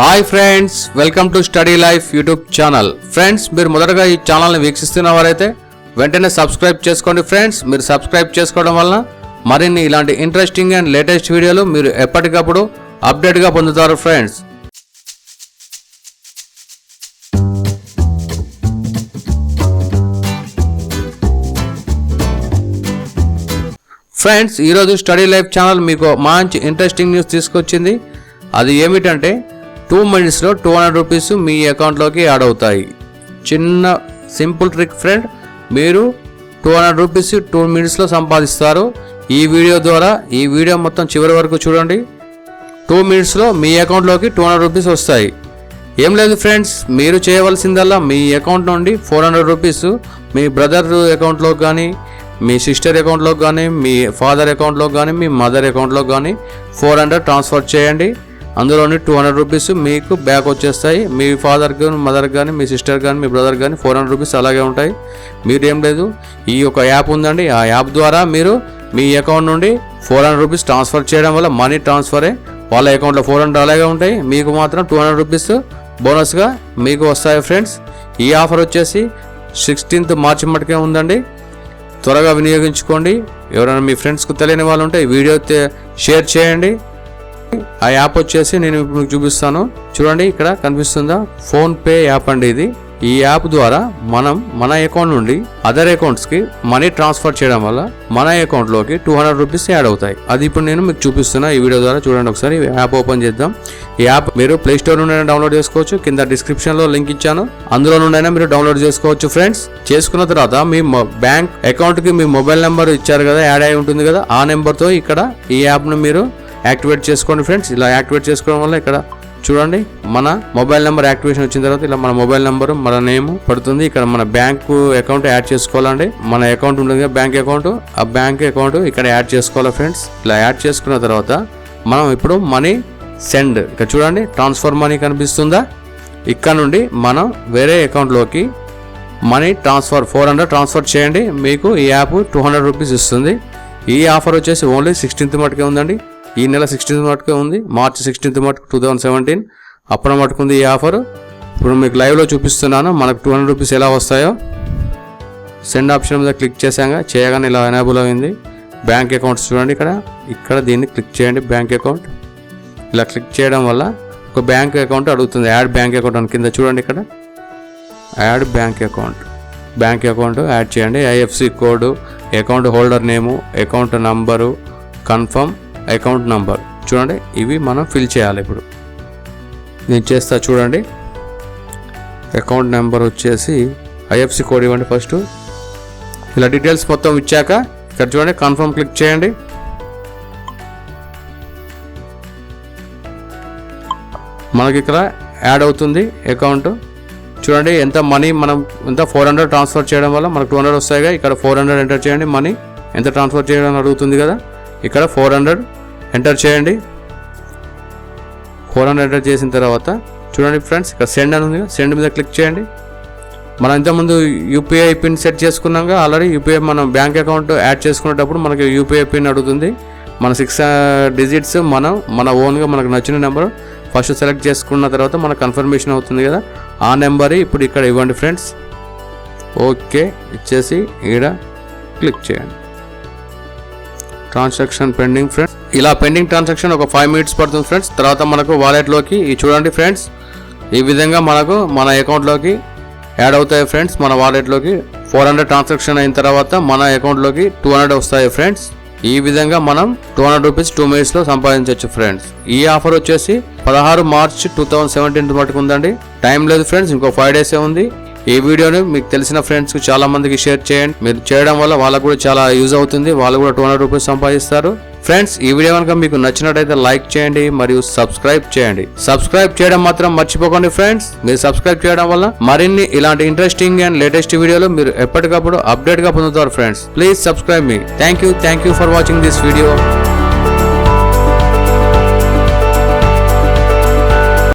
Hi friends welcome to study life YouTube channel. Friends మీరు మొదటగా ఈ ఛానల్ని వీక్షిస్తున్న వారైతే వెంటనే సబ్స్క్రైబ్ చేసుకోండి ఫ్రెండ్స్. మీరు సబ్స్క్రైబ్ చేసుకోవడం వలన మరిన్ని ఇలాంటి ఇంట్రెస్టింగ్ అండ్ లేటెస్ట్ వీడియోలు మీరు ఎప్పటికప్పుడు అప్డేట్గా పొందుతారు ఫ్రెండ్స్. ఫ్రెండ్స్ ఈరోజు స్టడీ లైఫ్ ఛానల్ మీకు మంచి ఇంట్రెస్టింగ్ న్యూస్ తీసుకొచ్చింది. అది ఏమిటంటే టూ మినిట్స్లో టూ హండ్రెడ్ రూపీస్ మీ అకౌంట్లోకి యాడ్ అవుతాయి. చిన్న సింపుల్ ట్రిక్ ఫ్రెండ్ మీరు టూ హండ్రెడ్ రూపీస్ టూ మినిట్స్లో సంపాదిస్తారు. ఈ వీడియో ద్వారా ఈ వీడియో మొత్తం చివరి వరకు చూడండి. టూ మినిట్స్లో మీ అకౌంట్లోకి టూ హండ్రెడ్ రూపీస్ వస్తాయి. ఏం లేదు ఫ్రెండ్స్ మీరు చేయవలసిందల్లా మీ అకౌంట్ నుండి ఫోర్ హండ్రెడ్ రూపీస్ మీ బ్రదర్ అకౌంట్లోకి కానీ మీ సిస్టర్ అకౌంట్లోకి కానీ మీ ఫాదర్ అకౌంట్లోకి కానీ మీ మదర్ అకౌంట్లోకి కానీ ఫోర్ హండ్రెడ్ ట్రాన్స్ఫర్ చేయండి. అందులోని టూ హండ్రెడ్ రూపీస్ మీకు బ్యాక్ వచ్చేస్తాయి. మీ ఫాదర్ కానీ మదర్ కానీ మీ సిస్టర్ కానీ మీ బ్రదర్ కానీ ఫోర్ హండ్రెడ్ రూపీస్ అలాగే ఉంటాయి. మీరు ఏం లేదు. ఈ యొక్క యాప్ ఉందండి. ఆ యాప్ ద్వారా మీరు మీ అకౌంట్ నుండి ఫోర్ హండ్రెడ్ రూపీస్ ట్రాన్స్ఫర్ చేయడం వల్ల మనీ ట్రాన్స్ఫరే వాళ్ళ అకౌంట్లో ఫోర్ హండ్రెడ్ అలాగే ఉంటాయి. మీకు మాత్రం టూ హండ్రెడ్ రూపీస్ బోనస్గా మీకు వస్తాయి ఫ్రెండ్స్ ఈ ఆఫర్ వచ్చేసి సిక్స్టీన్త్ మార్చి మటుకే ఉందండి. త్వరగా వినియోగించుకోండి. ఎవరైనా మీ ఫ్రెండ్స్కు తెలియని వాళ్ళు ఉంటే వీడియో షేర్ చేయండి. ఆ యాప్ వచ్చేసి నేను మీకు చూపిస్తాను. చూడండి ఇక్కడ కనిపిస్తుందా? ఫోన్ పే యాప్ అండి ఇది. ఈ యాప్ ద్వారా మనం మన అకౌంట్ నుండి అదర్ అకౌంట్స్కి మనీ ట్రాన్స్ఫర్ చేయడం వల్ల మన అకౌంట్లోకి టూ హండ్రెడ్ రూపీస్ యాడ్ అవుతాయి. అది ఇప్పుడు నేను మీకు చూపిస్తున్నా ఈ వీడియో ద్వారా చూడండి ఒకసారి. యాప్ ఓపెన్ చేద్దాం. ఈ యాప్ మీరు ప్లే స్టోర్ నుండి డౌన్లోడ్ చేసుకోవచ్చు. కింద డిస్క్రిప్షన్లో లింక్ ఇచ్చాను. అందులో నుండైనా మీరు డౌన్లోడ్ చేసుకోవచ్చు ఫ్రెండ్స్. చేసుకున్న తర్వాత మీ బ్యాంక్ అకౌంట్కి మీ మొబైల్ నెంబర్ ఇచ్చారు కదా యాడ్ అయి ఉంటుంది కదా ఆ నెంబర్తో ఇక్కడ ఈ యాప్ను మీరు యాక్టివేట్ చేసుకోండి ఫ్రెండ్స్. ఇలా యాక్టివేట్ చేసుకోవడం వల్ల ఇక్కడ చూడండి మన మొబైల్ నెంబర్ యాక్టివేషన్ వచ్చిన తర్వాత ఇలా మన మొబైల్ నెంబర్ మన నేమ్ పడుతుంది. ఇక్కడ మన బ్యాంకు అకౌంట్ యాడ్ చేసుకోవాలండి. మన అకౌంట్ ఉంటుంది కదా బ్యాంక్ అకౌంట్. ఆ బ్యాంక్ అకౌంట్ ఇక్కడ యాడ్ చేసుకోవాలి ఫ్రెండ్స్? ఇలా యాడ్ చేసుకున్న తర్వాత మనం ఇప్పుడు మనీ సెండ్. ఇక్కడ చూడండి ట్రాన్స్ఫర్ మనీ కనిపిస్తుందా? ఇక్కడ నుండి మనం వేరే అకౌంట్లోకి money transfer four hundred transfer చేయండి. మీకు ఈ యాప్ టూ హండ్రెడ్ రూపీస్ ఇస్తుంది. ఈ ఆఫర్ వచ్చేసి ఓన్లీ సిక్స్టీన్త్ మటుకే ఉందండి. ఈ నెల సిక్స్టీన్త్ మటుకే ఉంది. మార్చ్ సిక్స్టీన్త్ మటుకు టూ థౌజండ్ సెవెంటీన్ అప్పుడు మటుకు ఉంది ఈ ఆఫర్ ఇప్పుడు మీకు లైవ్లో చూపిస్తున్నాను. మనకు టూ హండ్రెడ్ రూపీస్ ఎలా వస్తాయో. సెండ్ ఆప్షన్ మీద క్లిక్ చేశాక చేయగానే ఇలా ఎనేబుల్ అయింది. బ్యాంక్ అకౌంట్ చూడండి ఇక్కడ. ఇక్కడ దీన్ని క్లిక్ చేయండి బ్యాంక్ అకౌంట్ ఇలా క్లిక్ చేయడం వల్ల ఒక బ్యాంక్ అకౌంట్ అడుగుతుంది. యాడ్ బ్యాంక్ అకౌంట్ అని కింద చూడండి ఇక్కడ. Add bank account bank account add చేయండి. IFC code account holder name account number confirm account number. చూడండి ఇవి మనం ఫిల్ చేయాలి ఇప్పుడు. నేను చేస్తా చూడండి. అకౌంట్ నెంబర్ వచ్చేసి ఐఎఫ్సి కోడ్ ఇవ్వండి ఫస్ట్. ఇలా డీటెయిల్స్ మొత్తం ఇచ్చాక ఇక్కడ చూడండి కన్ఫర్మ్ క్లిక్ చేయండి. మనకి ఇక్కడ యాడ్ అవుతుంది అకౌంట్. చూడండి ఎంత మనీ మనం ఎంత ఫోర్ హండ్రెడ్ ట్రాన్స్ఫర్ చేయడం వల్ల మనకు టూ హండ్రెడ్ వస్తాయిగా. ఇక్కడ ఫోర్ హండ్రెడ్ ఎంటర్ చేయండి మనీ ఎంత ట్రాన్స్ఫర్ చేయడం అడుగుతుంది కదా. ఇక్కడ ఫోర్ హండ్రెడ్ ఎంటర్ చేయండి. ఫోర్ హండ్రెడ్ ఎంటర్ చేసిన తర్వాత చూడండి ఫ్రెండ్స్ ఇక్కడ సెండ్ అని ఉంది సెండ్ మీద క్లిక్ చేయండి. మనం ఇంతకుముందు యూపీఐ పిన్ సెట్ చేసుకున్నాక ఆల్రెడీ యూపీఐ మనం బ్యాంక్ అకౌంట్ యాడ్ చేసుకునేటప్పుడు మనకి యూపీఐ పిన్ అడుగుతుంది. మన సిక్స్ డిజిట్స్ uh, మనం మన ఓన్గా మనకు నచ్చిన నెంబర్ ఫస్ట్ సెలెక్ట్ చేసుకున్న తర్వాత మన కన్ఫర్మేషన్ అవుతుంది కదా. ఆ నెంబర్ ఇప్పుడు ఇక్కడ ఇవ్వండి ఫ్రెండ్స్ ఓకే ఇచ్చేసి ఈడ క్లిక్ చేయండి. ట్రాన్సాక్షన్ పెండింగ్ ఫ్రెండ్స్ ఇలా పెండింగ్ ట్రాన్సాక్షన్ ఒక ఫైవ్ మినిట్స్ పడుతుంది ఫ్రెండ్స్ తర్వాత మనకు వాలెట్లోకి ఈ చూడండి ఫ్రెండ్స్ ఈ విధంగా మనకు మన అకౌంట్లోకి యాడ్ అవుతాయి ఫ్రెండ్స్ మన వాలెట్లోకి ఫోర్ హండ్రెడ్ ట్రాన్సాక్షన్ అయిన తర్వాత మన అకౌంట్లోకి టూ హండ్రెడ్ వస్తాయి ఫ్రెండ్స్ ఈ విధంగా మనం టూ హండ్రెడ్ రూపీస్ టూ మినిట్స్లో సంపాదించవచ్చు ఫ్రెండ్స్ ఈ ఆఫర్ వచ్చేసి పదహారు మార్చ్ టూ థౌజండ్ సెవెంటీన్ మటుకు ఉందండి. టైం లేదు ఫ్రెండ్స్ ఇంకో ఫైవ్ డేసే ఉంది. ఈ వీడియోని మీకు తెలిసిన ఫ్రెండ్స్కు చాలా మందికి షేర్ చేయండి. మీరు చేయడం వల్ల వాళ్ళకు కూడా చాలా యూజ్ అవుతుంది. వాళ్ళు కూడా టూ హండ్రెడ్ రూపీస్ సంపాదిస్తారు. ఫ్రెండ్స్ ఈ వీడియో కనుక మీకు నచ్చినట్టయితే లైక్ చేయండి మరియు సబ్స్క్రైబ్ చేయండి. సబ్స్క్రైబ్ చేయడం మాత్రం మర్చిపోకండి ఫ్రెండ్స్ మీరు సబ్స్క్రైబ్ చేయడం వల్ల మరిన్ని ఇలాంటి ఇంట్రెస్టింగ్ అండ్ లేటెస్ట్ వీడియోలు మీరు ఎప్పటికప్పుడు అప్డేట్గా పొందుతారు friends please subscribe me thank you thank you for watching this video